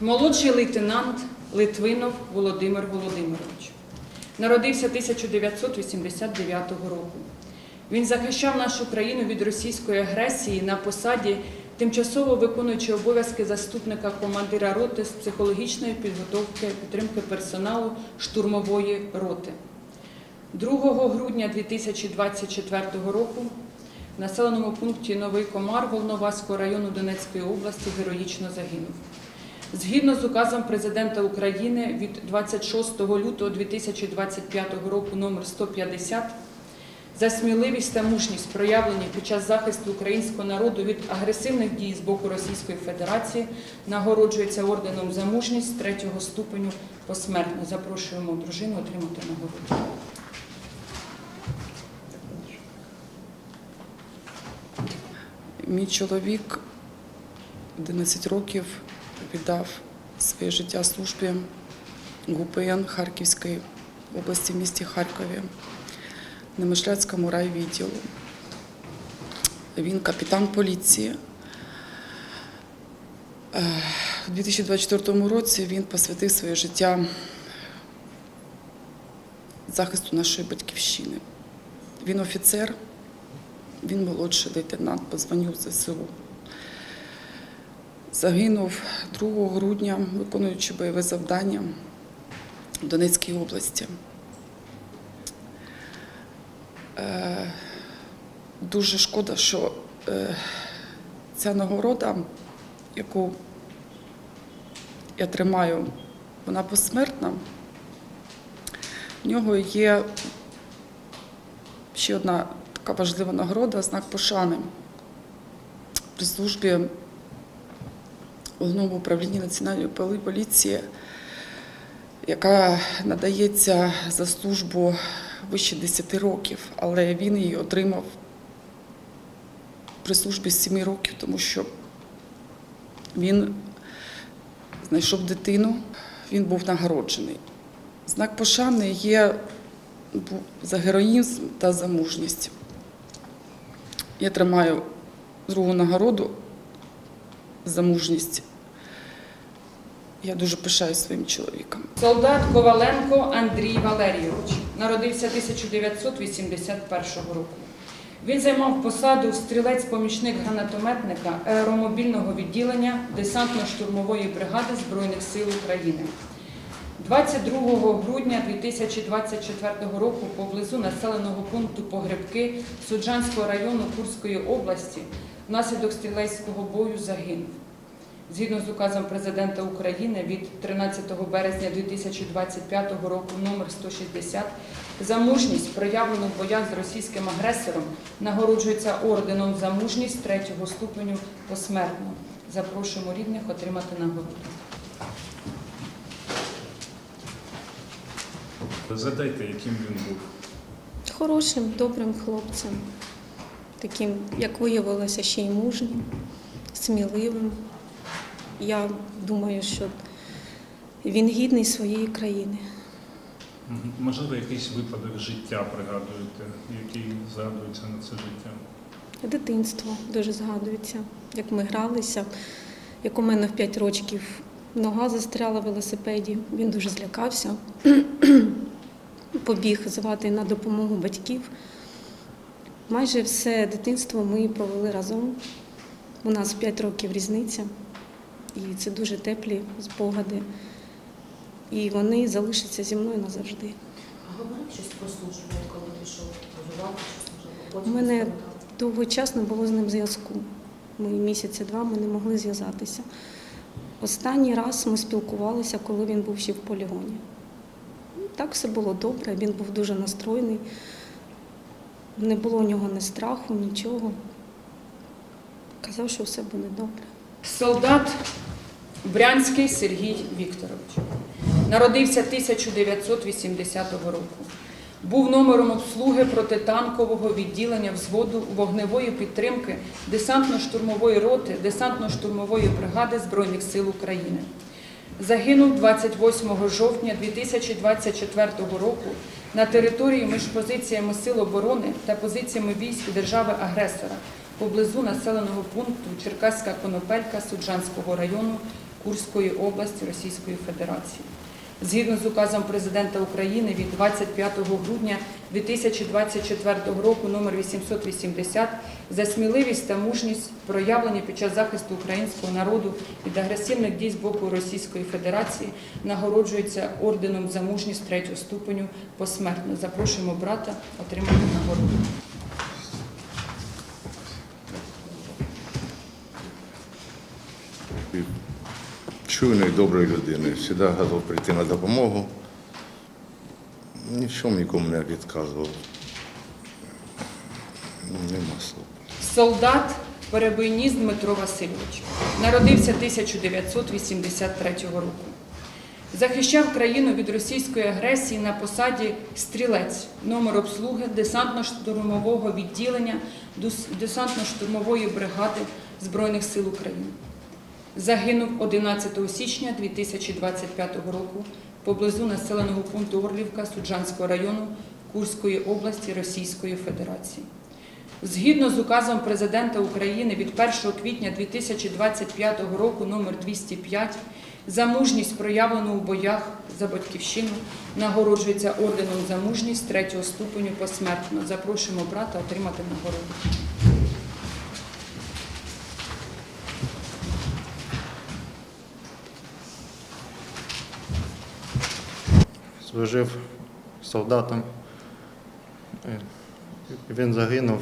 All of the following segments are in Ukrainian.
Молодший лейтенант Литвинов Володимир Володимирович. Народився 1989 року. Він захищав нашу країну від російської агресії на посаді тимчасово виконуючи обов'язки заступника командира роти з психологічної підготовки підтримки персоналу штурмової роти. 2 грудня 2024 року в населеному пункті Новий Комар Волноваського району Донецької області героїчно загинув. Згідно з указом президента України від 26 лютого 2025 року номер 150 за сміливість та мужність, проявлені під час захисту українського народу від агресивних дій з боку Російської Федерації, нагороджується орденом за мужність третього ступеню посмертно. Запрошуємо дружину отримати нагороду. Мій чоловік 11 років віддав своє життя службі ГУПН Харківської області в місті Харкові на Мишляцькому райвідділу. Він капітан поліції. Е, У 2024 році він посвятив своє життя захисту нашої батьківщини. Він офіцер, він молодший лейтенант по званню ЗСУ. Загинув 2 грудня, виконуючи бойове завдання в Донецькій області. Е, Дуже шкода, що е, ця нагорода, яку я тримаю, вона посмертна. В нього є ще одна така важлива нагорода знак пошани при службі головному управлінні Національної поліції, яка надається за службу вище 10 років, але він її отримав при службі з 7 років, тому що він знайшов дитину, він був нагороджений. Знак пошани є за героїзм та за мужність. Я тримаю другу нагороду за мужність. Я дуже пишаюсь своїм чоловіком. Солдат Коваленко Андрій Валерійович народився 1981 року. Він займав посаду стрілець-помічник гранатометника аеромобільного відділення десантно-штурмової бригади Збройних сил України. 22 грудня 2024 року поблизу населеного пункту Погребки Суджанського району Курської області внаслідок стрілецького бою загинув. Згідно з указом президента України від 13 березня 2025 року номер 160 за мужність, проявлену в боях з російським агресором, нагороджується орденом за мужність третього ступеню посмертно. Запрошуємо рідних отримати нагороду. Задайте, яким він був. Хорошим, добрим хлопцем, таким, як виявилося, ще й мужнім, сміливим. Я думаю, що він гідний своєї країни. Можливо, якийсь випадок життя пригадуєте, який згадується на це життя. Дитинство дуже згадується, як ми гралися, як у мене в 5 років нога застряла в велосипеді. Він дуже злякався, побіг звати на допомогу батьків. Майже все дитинство ми провели разом. У нас 5 років різниця, і це дуже теплі спогади. І вони залишаться зі мною назавжди. А говорив щось про службу, коли пішов воювати, У мене довгий час не було з ним зв'язку. Ми місяці два ми не могли зв'язатися. Останній раз ми спілкувалися, коли він був ще в полігоні. Так все було добре, він був дуже настроєний. Не було у нього ні страху, нічого. Казав, що все буде добре. Солдат Брянський Сергій Вікторович. Народився 1980 року. Був номером обслуги протитанкового відділення взводу вогневої підтримки десантно-штурмової роти десантно-штурмової бригади Збройних сил України. Загинув 28 жовтня 2024 року на території між позиціями Сил оборони та позиціями військ держави-агресора поблизу населеного пункту Черкаська Конопелька Суджанського району Курської області Російської Федерації. Згідно з указом президента України від 25 грудня 2024 року номер 880 за сміливість та мужність проявлені під час захисту українського народу від агресивних дій з боку Російської Федерації нагороджується орденом за мужність третього ступеню посмертно. Запрошуємо брата отримати нагороду. Чуйної, доброї людини. Завжди готов прийти на допомогу. Ні в чому нікому не відказував. Нема слов. Солдат Перебийніс Дмитро Васильович народився 1983 року. Захищав країну від російської агресії на посаді стрілець, номер обслуги десантно-штурмового відділення десантно-штурмової бригади Збройних сил України. Загинув 11 січня 2025 року поблизу населеного пункту Орлівка Суджанського району Курської області Російської Федерації. Згідно з указом президента України від 1 квітня 2025 року номер 205 за мужність проявлену у боях за батьківщину нагороджується орденом за мужність третього ступеню посмертно. Запрошуємо брата отримати нагороду. Служив солдатом. Е, Він загинув,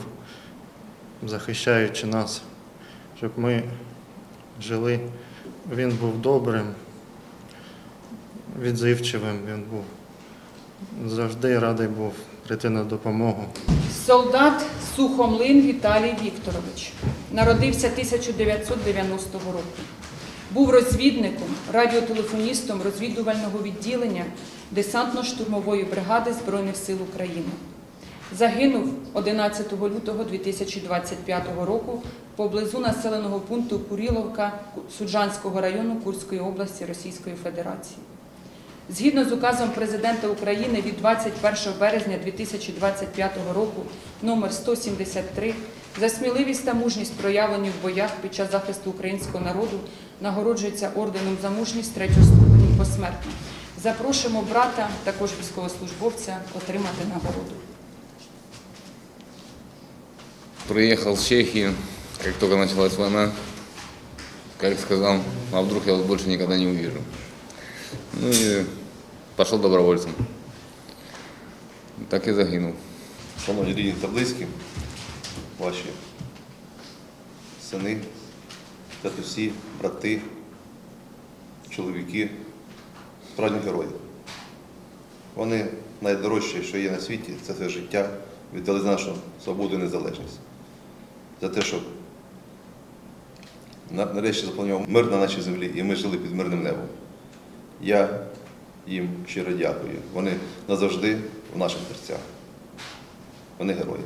захищаючи нас, щоб ми жили. Він був добрим, відзивчивим, він був завжди радий був прийти на допомогу. Солдат Сухомлин Віталій Вікторович народився 1990 року. Був розвідником, радіотелефоністом розвідувального відділення десантно-штурмової бригади Збройних сил України. Загинув 11 лютого 2025 року поблизу населеного пункту Куріловка Суджанського району Курської області Російської Федерації. Згідно з указом президента України від 21 березня 2025 року номер 173 за сміливість та мужність проявлені в боях під час захисту українського народу нагороджується орденом за мужність третього ступеню посмертно. Запрошуємо брата, також військовослужбовця, отримати нагороду. Приехал в Чехию, как только началась война, как сказал, а вдруг я вас больше никогда не увижу. Ну и пошел добровольцем. Так и загинул. Шановні рідні та близькі, ваші сини, татусі, брати, чоловіки, справжні герої. Вони найдорожче, що є на світі, це це життя, віддали за нашу свободу і незалежність. За те, щоб нарешті запланував мир на нашій землі, і ми жили під мирним небом. Я їм щиро дякую. Вони назавжди в наших серцях. Вони герої.